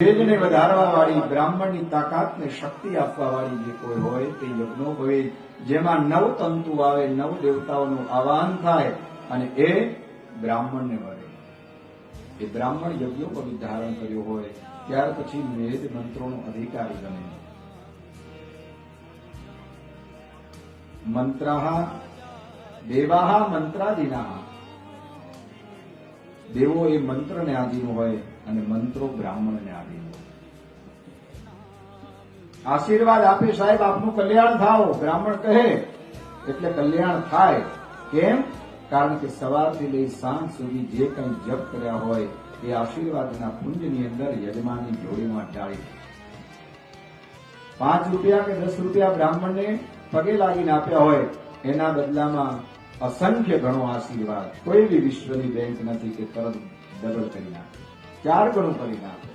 વેદને વધારવા વાળી બ્રાહ્મણની તાકાતને શક્તિ આપવા વાળી જે કોઈ હોય તે યજ્ઞો હોય, જેમાં નવ તંતુ આવે, નવ દેવતાઓનું આવાહન થાય અને એ બ્રાહ્મણને વળે એ બ્રાહ્મણ યજ્ઞોપવિત ધારણ કર્યો હોય, ત્યાર પછી વેદ મંત્રોનો અધિકારી બને. મંત્રાહ દેવાહ મંત્રાદિના. દેવો એ મંત્રને આધીન હોય અને મંત્રો બ્રાહ્મણને આધીન હોય. આશીર્વાદ આપે સાહેબ, આપનું કલ્યાણ થાવ બ્રાહ્મણ કહે, એટલે કલ્યાણ થાય. કેમ? કારણ કે સવારથી લઈ સાંજ સુધી જે કંઈ જપ કર્યા હોય, એ આશીર્વાદના પુંજની અંદર યજમાનની જોડીમાં ટાળી પાંચ રૂપિયા કે દસ રૂપિયા બ્રાહ્મણને પગે લાગીને આપ્યા હોય, એના બદલામાં અસંખ્ય ગણો આશીર્વાદ. કોઈ બી વિશ્વની બેંક નથી કે તરત ડબલ કરી નાખે. ચાર ગણું કરી નાખે.